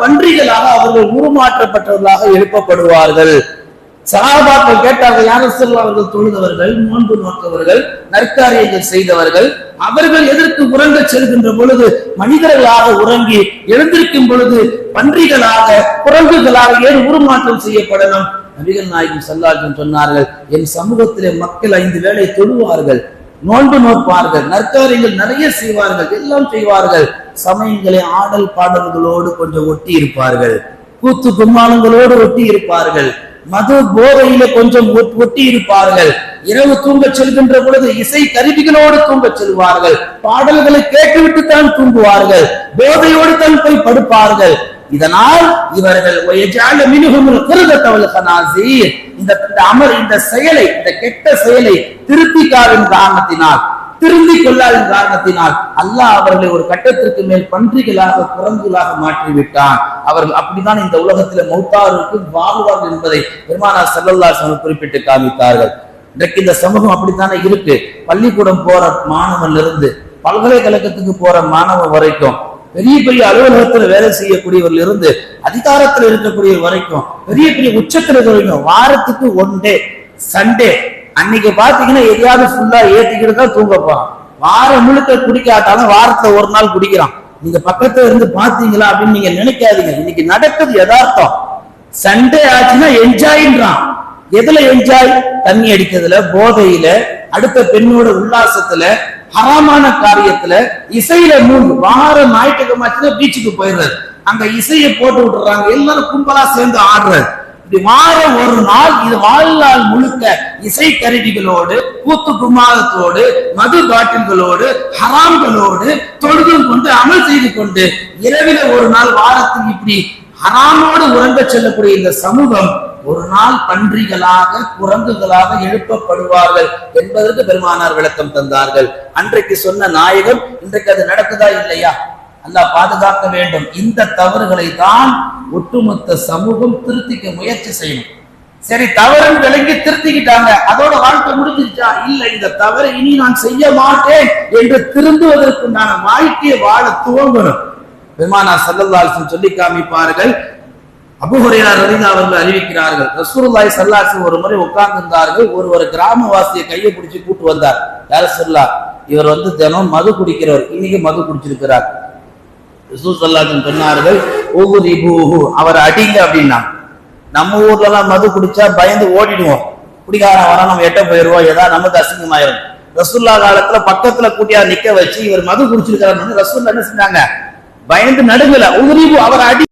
பன்றிகளாக அவர்கள் உருமாற்றப்பட்டவர்களாக எழுப்பப்படுவார்கள். சகாபாக்கள் கேட்டார்கள் யார் அவர்கள் தொழுதவர்கள் நோன்பு நோக்கவர்கள் நற்காரியங்கள் செய்தவர்கள் அவர்கள் எதற்கு உறங்க செல்கின்ற பொழுது மனிதர்களாக உறங்கி எழுந்திருக்கும் பொழுது பன்றிகளாக குரங்குகளாக ஏன் உருமாற்றம் செய்யப்படலாம் நபிகள் நாயகம் சல்லாஜன் சொன்னார்கள் என் சமூகத்திலே மக்கள் ஐந்து வேளை தொழுவார்கள். நோன்பு நோற்பார்கள் நற்காரியங்கள் நிறைய செய்வார்கள் எல்லாம் செய்வார்கள். சமயங்களை ஆடல் பாடல்களோடு கொஞ்சம் ஒட்டி இருப்பார்கள். கூத்து கும்மாளங்களோடு ஒட்டி இருப்பார்கள். மது போதையில கொஞ்சம் ஒட்- ஒட்டி இருப்பார்கள். இரவு தூங்க செல்கின்ற பொழுது இசை கருவிகளோடு தூங்க செல்வார்கள். பாடல்களை கேட்டுவிட்டு தான் தூங்குவார்கள். போதையோடு தான் போய் படுப்பார்கள். இதனால் இவர்கள் இந்த அமர் இந்த செயலை இந்த கெட்ட செயலை திருப்திக்காவின் காரணத்தினால் திருந்திக் கொள்ளாதின் காரணத்தினால் அல்லாஹ் அவர்களை ஒரு கட்டத்திற்கு மேல் பன்றிகளாக குரங்குகளாக மாற்றிவிட்டான். அவர்கள் அப்படிதான் இந்த உலகத்துல மௌத்தாருக்கு வாழ்வார்கள் என்பதை பெருமானா செல்லல்லா குறிப்பிட்டு காமித்தார்கள் இன்றைக்கு இந்த சமூகம் அப்படித்தானே இருக்கு? பள்ளிக்கூடம் போற மாணவன் இருந்து பல்கலைக்கழகத்துக்கு போற மாணவன் வரைக்கும் பெரிய பெரிய அலுவலகத்துல வேலை செய்யக்கூடியவர்கள் இருந்து அதிகாரத்துல இருக்கக்கூடிய வரைக்கும் பெரிய பெரிய உச்சத்துல இருக்க வரைக்கும் வாரத்துக்கு ஒன் டே சண்டே அன்னைக்கு பாத்தீங்கன்னா எதையாவது ஃபுல்லா ஏத்திக்கிட்டு தான் தூங்க போறான். வாரம் முழுக்க குடிக்காட்டாலும் வாரத்துல ஒரு நாள் குடிக்கிறான். நீங்க பக்கத்துல இருந்து பாத்தீங்களா அப்படின்னு நீங்க நினைக்காதீங்க. இன்னைக்கு நடக்குது யதார்த்தம். சண்டே ஆச்சுன்னா என்ஜாய்ன்றான் எதுல என்ஜாய் தண்ணி அடிக்கிறதுல போதையில அடுத்த பெண்ணோட உல்லாசத்துல ஹராமான காரியத்துல இசையில மூழ்கு. வார ஞாயிற்றுக்கிழமை பீச்சுக்கு போயிடுறது அங்க இசையை போட்டு விட்டுறாங்க. எல்லாரும் கும்பலா சேர்ந்து ஆடுறது இப்படி வாரம் ஒரு நாள் இது வாழ்நாள் முழுக்க இசை கருவிகளோடு கூத்து குமாரத்தோடு மது பாட்டில்களோடு ஹராம்களோடு தொழுதும் கொண்டு அமல் செய்து கொண்டு இரவில ஒரு நாள் வாரத்துக்கு இப்படி ஹராமோடு உறங்க செல்லக்கூடிய இந்த சமூகம் ஒரு நாள் பன்றிகளாக குரங்குகளாக எழுப்பப்படுவார்கள் என்பதற்கு பெருமானார் விளக்கம் தந்தார்கள். அன்றைக்கு சொன்ன நாயகம் இன்றைக்கு அது நடக்குதா இல்லையா? அல்லா பாதுகாக்க வேண்டும். இந்த தவறுகளை தான் ஒட்டுமொத்த சமூகம் திருத்திக்க முயற்சி செய்யணும். சரி தவறுன்னு விளங்கி திருத்திக்கிட்டாங்க. அதோட வாழ்க்கை முடிஞ்சிருச்சா? இல்ல இந்த தவறை இனி நான் செய்ய மாட்டேன் என்று திருந்துவதற்குண்டான வாழ்க்கையை வாழ துவங்கணும். பெருமானா சல்லல்லாஹு சொல்லி காமிப்பார்கள் அபுஹுரையார் ரலிதா அவர்கள் அறிவிக்கிறார்கள். ரசூலுல்லாஹி சல்லாசி ஒரு முறை உட்கார்ந்திருந்தார்கள். ஒரு ஒரு கிராமவாசியை கையை பிடிச்சி கூட்டு வந்தார். யார் சொல்லா இவர் வந்து தினம் மது குடிக்கிறவர். இன்னைக்கு மது குடிச்சிருக்கிறார். ரசூ சல்லாசன் சொன்னார்கள் அவர் அடிங்க அப்படின்னா நம்ம ஊர்ல எல்லாம் மது குடிச்சா பயந்து ஓடிடுவோம். குடிகாரன் வர நம்ம எட்ட போயிருவோம் ஏதாவது நமக்கு அசிங்கமாயிரும். ரசூல்லா காலத்துல பக்கத்துல கூட்டியா நிக்க வச்சு இவர் மது குடிச்சிருக்கிறார் ரசூல்லா என்ன செஞ்சாங்க பயந்து நடுங்கல. உதிரிபு அவர் அடி